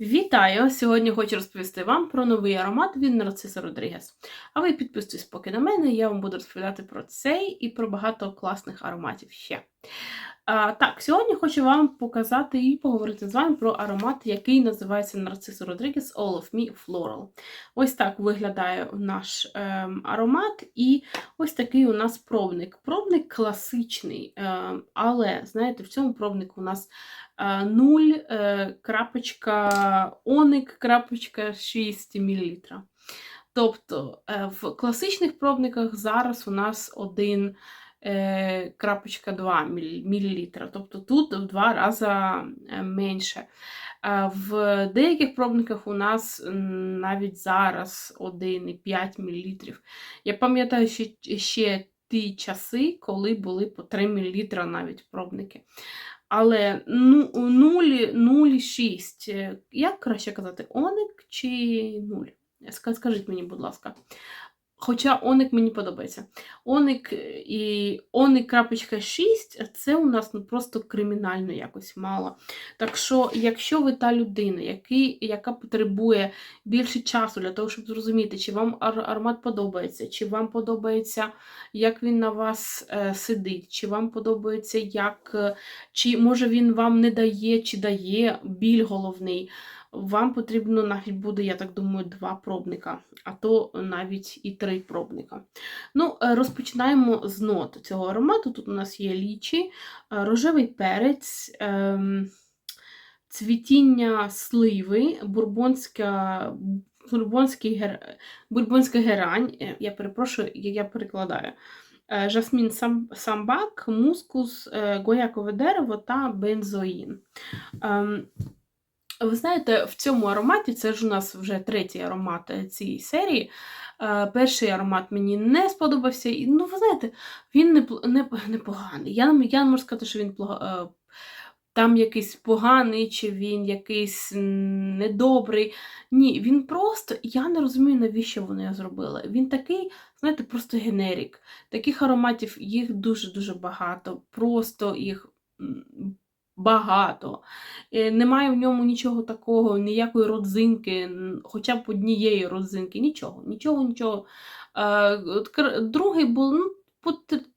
Вітаю! Сьогодні хочу розповісти вам про новий аромат від Нарциса Родрігес. А ви підписуйтесь поки на мене, я вам буду розповідати про цей і про багато класних ароматів ще. А, так, сьогодні хочу вам показати і поговорити з вами про аромат, який називається Нарцисо Родрігес All of Me Floral. Ось так виглядає наш ем, аромат, і ось такий у нас пробник. Пробник класичний, ем, але, знаєте, в цьому пробнику у нас е, 0, е, крапочка, оник, крапочка 6 мл. Тобто е, в класичних пробниках зараз у нас 1 е, крапочка 2 мл. Тобто тут в два рази е, менше. Е, В деяких пробниках у нас навіть зараз 1,5 мл. Я пам'ятаю ще, ще ті часи, коли були по 3 мл навіть пробники. Але ну, 0,06. Е, Як краще казати, оник чи 0? Скажіть мені, будь ласка. Хоча оник мені подобається. Оник е, і оник крапочка 6 це у нас ну, просто кримінально якось мало. Так що, якщо ви та людина, який, яка потребує більше часу для того, щоб зрозуміти, чи вам ар- аромат подобається, чи вам подобається, як він на вас е, сидить, чи вам подобається, як, е, чи може він вам не дає, чи дає біль головний. Вам потрібно навіть буде, я так думаю, два пробника, а то навіть і три пробника. Ну, е, розпочинаємо з нот цього аромату. Тут у нас є лічі, е, рожевий перець, ем, цвітіння сливи, бурбонська, бурбонський гер, бурбонська герань. Е, Я перепрошую, я перекладаю. Жасмін самбак, мускус, гоякове дерево та бензоїн. Ви знаєте, в цьому ароматі це ж у нас вже третій аромат е, цієї серії. Е, Перший аромат мені не сподобався. І, ну, ви знаєте, він не, пл- не, непоганий. Я, не- я не можу сказати, що він е, там якийсь поганий, чи він якийсь недобрий. Ні, він просто, я не розумію, навіщо вони його зробили. Він такий, знаєте, просто генерік. Таких ароматів їх дуже-дуже багато. Просто їх багато. Е, Немає в ньому нічого такого, ніякої родзинки, хоча б однієї родзинки, нічого, нічого, нічого. Е, Другий був ну,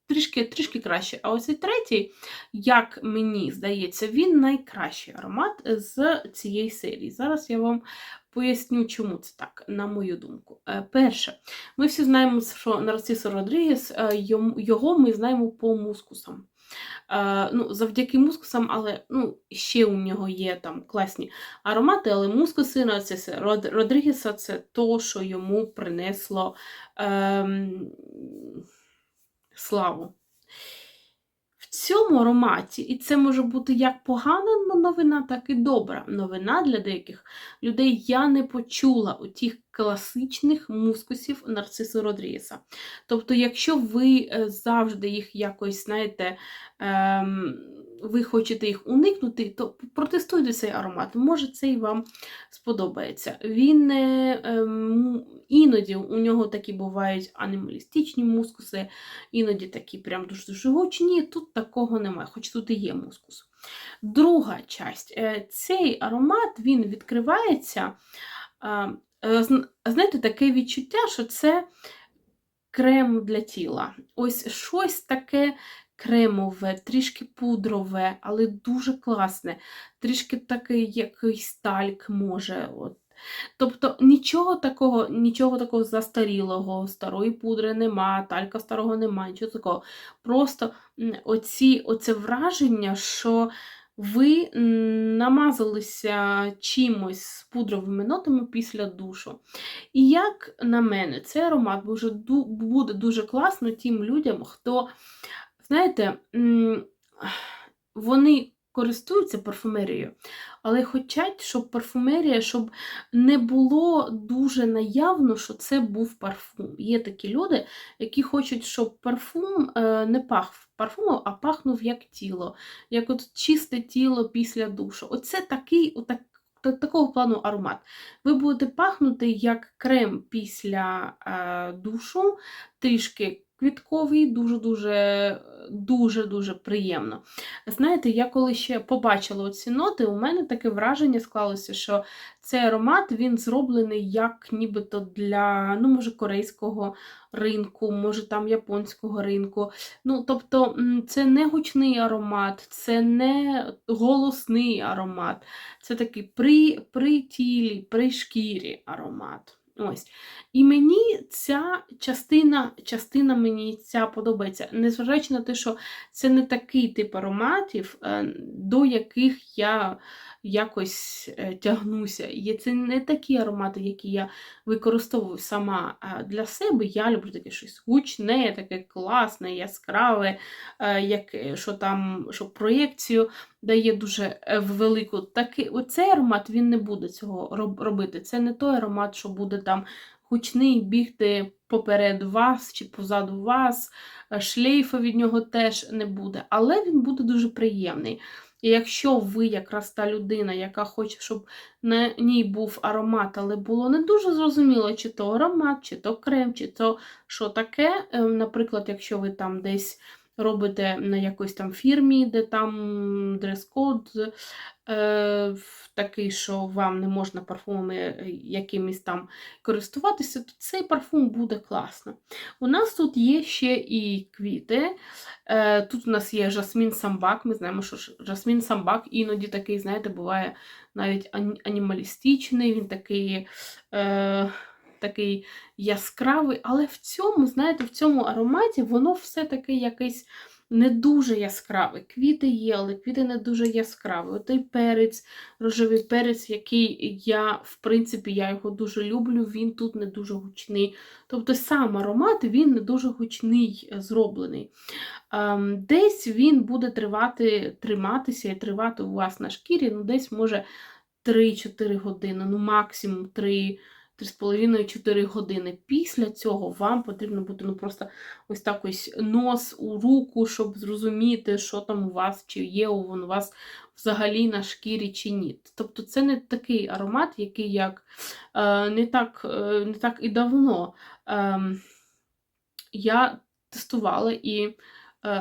трішки, трішки краще. А ось і третій, як мені здається, він найкращий аромат з цієї серії. Зараз я вам поясню, чому це так, на мою думку. Е, Перше, ми всі знаємо, що Нарцисо Родрігес, е, його ми знаємо по мускусам. Е, ну, завдяки мускусам, але ну, ще у нього є там класні аромати, але мускуси на це. Род, Родрігеса це то, що йому принесло ем, славу. В цьому ароматі, і це може бути як погана новина, так і добра новина для деяких людей. Я не почула у тих класичних мускусів Нарцису Родрігеса. Тобто, якщо ви е, завжди їх якось, знаєте, ем, ви хочете їх уникнути, то протестуйте цей аромат. Може, цей вам сподобається. Він е, ем, іноді у нього такі бувають анімалістичні мускуси, іноді такі прям дуже-дуже гучні. Тут такого немає, хоч тут і є мускус. Друга часть. Е, Цей аромат він відкривається. е, зн- Знаєте, таке відчуття, що це крем для тіла. Ось щось таке кремове, трішки пудрове, але дуже класне. Трішки такий якийсь тальк може. От. Тобто нічого такого, нічого такого застарілого, старої пудри нема, талька старого нема, нічого такого. Просто оці, оце враження, що ви намазалися чимось з пудровими нотами після душу. І як на мене, цей аромат буде дуже класно тим людям, хто, знаєте, вони користуються парфумерією, але хочуть, щоб парфумерія, щоб не було дуже наявно, що це був парфум. Є такі люди, які хочуть, щоб парфум е, не пах парфумом, а пахнув як тіло, як от чисте тіло після душу. Оце такий, отак, та- такого плану аромат. Ви будете пахнути як крем після е, душу, трішки квітковий, дуже-дуже дуже-дуже приємно. Знаєте, я коли ще побачила ці ноти, у мене таке враження склалося, що цей аромат він зроблений як нібито для, ну, може, корейського ринку, може там японського ринку. Ну, Тобто, це не гучний аромат, це не голосний аромат, це такий при, при тілі, при шкірі аромат. Ось. І мені ця частина частина мені ця подобається. Незважаючи на те, що це не такий тип ароматів, е, до яких я якось е, тягнуся. І це не такі аромати, які я використовую сама для себе. Я люблю таке щось гучне, таке класне, яскраве, е, як, що там, що проєкцію дає дуже велику. Такий, Оцей аромат він не буде цього робити. Це не той аромат, що буде там гучний бігти поперед вас чи позаду вас, е, шлейфа від нього теж не буде, але він буде дуже приємний. І якщо ви якраз та людина, яка хоче, щоб на ній був аромат, але було не дуже зрозуміло, чи то аромат, чи то крем, чи то що таке. Е, наприклад, якщо ви там десь робите на якоїсь там фірмі, де там дрес-код е, такий, що вам не можна парфумами е, якимись там користуватися, то цей парфум буде класно. У нас тут є ще і квіти. Е, Тут у нас є жасмін самбак. Ми знаємо, що жасмін самбак іноді такий, знаєте, буває навіть анімалістичний, він такий. Е, такий яскравий, але в цьому, знаєте, в цьому ароматі воно все таки якесь не дуже яскраве. Квіти є, але квіти не дуже яскраві. Отей перець, рожевий перець, який я, в принципі, я його дуже люблю, він тут не дуже гучний. Тобто сам аромат він не дуже гучний е, зроблений. Ем, десь він буде тривати, триматися і тривати у вас на шкірі, ну десь може 3-4 години, ну максимум 3 3,5-4 години. Після цього вам потрібно буде ну, просто ось так ось нос у руку, щоб зрозуміти, що там у вас, чи є у вас взагалі на шкірі чи ні. Тобто це не такий аромат, який як е, не так е, не так і давно е, я тестувала і е,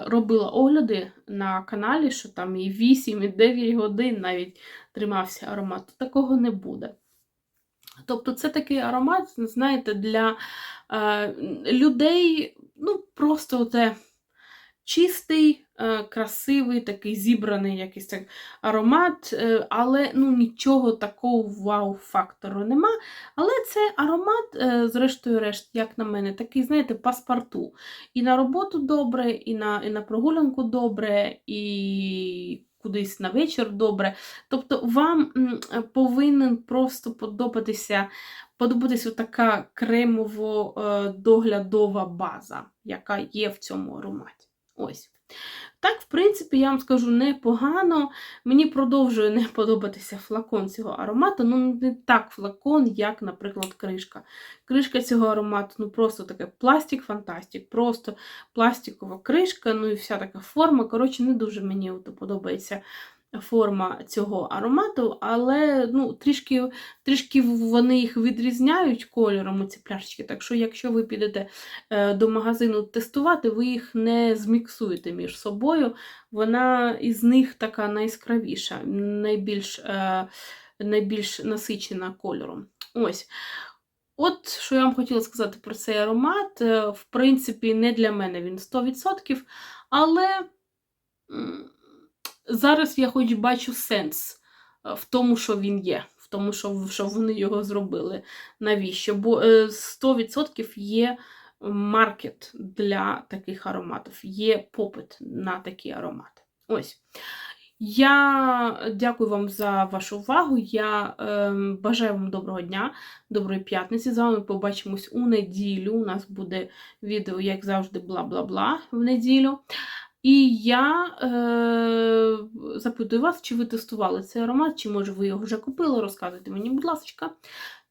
робила огляди на каналі, що там і 8, і 9 годин навіть тримався аромат. Такого не буде. Тобто це такий аромат, знаєте, для е, людей, ну, просто оте чистий, е, красивий, такий зібраний якийсь так аромат, е, але ну, нічого такого вау-фактору нема. Але це аромат, е, зрештою, решт, як на мене, такий, знаєте, паспорту. І на роботу добре, і на, і на прогулянку добре, і кудись на вечір добре. Тобто вам повинен просто подобатися подобатися така кремово-доглядова база, яка є в цьому ароматі. Ось. Принципі, я вам скажу непогано. Мені продовжує не подобатися флакон цього аромату. Ну, не так флакон, як, наприклад, кришка. Кришка цього аромату ну просто таке пластик-фантастик, просто пластикова кришка, ну і вся така форма. Коротше, не дуже мені подобається форма цього аромату, але ну, трішки трішки вони їх відрізняють кольором, ці пляшечки. Так що, якщо ви підете е, до магазину тестувати, ви їх не зміксуєте між собою. Вона із них така найяскравіша, найбільш, е, найбільш насичена кольором. Ось. От, що я вам хотіла сказати про цей аромат. Е, в принципі, не для мене він 100%, але зараз я хоч бачу сенс е, в тому, що він є, в тому, що що вони його зробили. Навіщо? Бо 100% е, є маркет для таких ароматів, є попит на такі аромати. Ось. Я дякую вам за вашу увагу. Я е, бажаю вам доброго дня, доброї п'ятниці. З вами побачимось у неділю. У нас буде відео, як завжди, бла-бла-бла в неділю. І я е, запитую вас, чи ви тестували цей аромат, чи може ви його вже купили, розказуйте мені, будь ласка.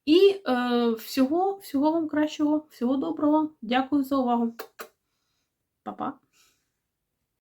І е, всього, всього вам кращого, всього доброго. Дякую за увагу. Па-па.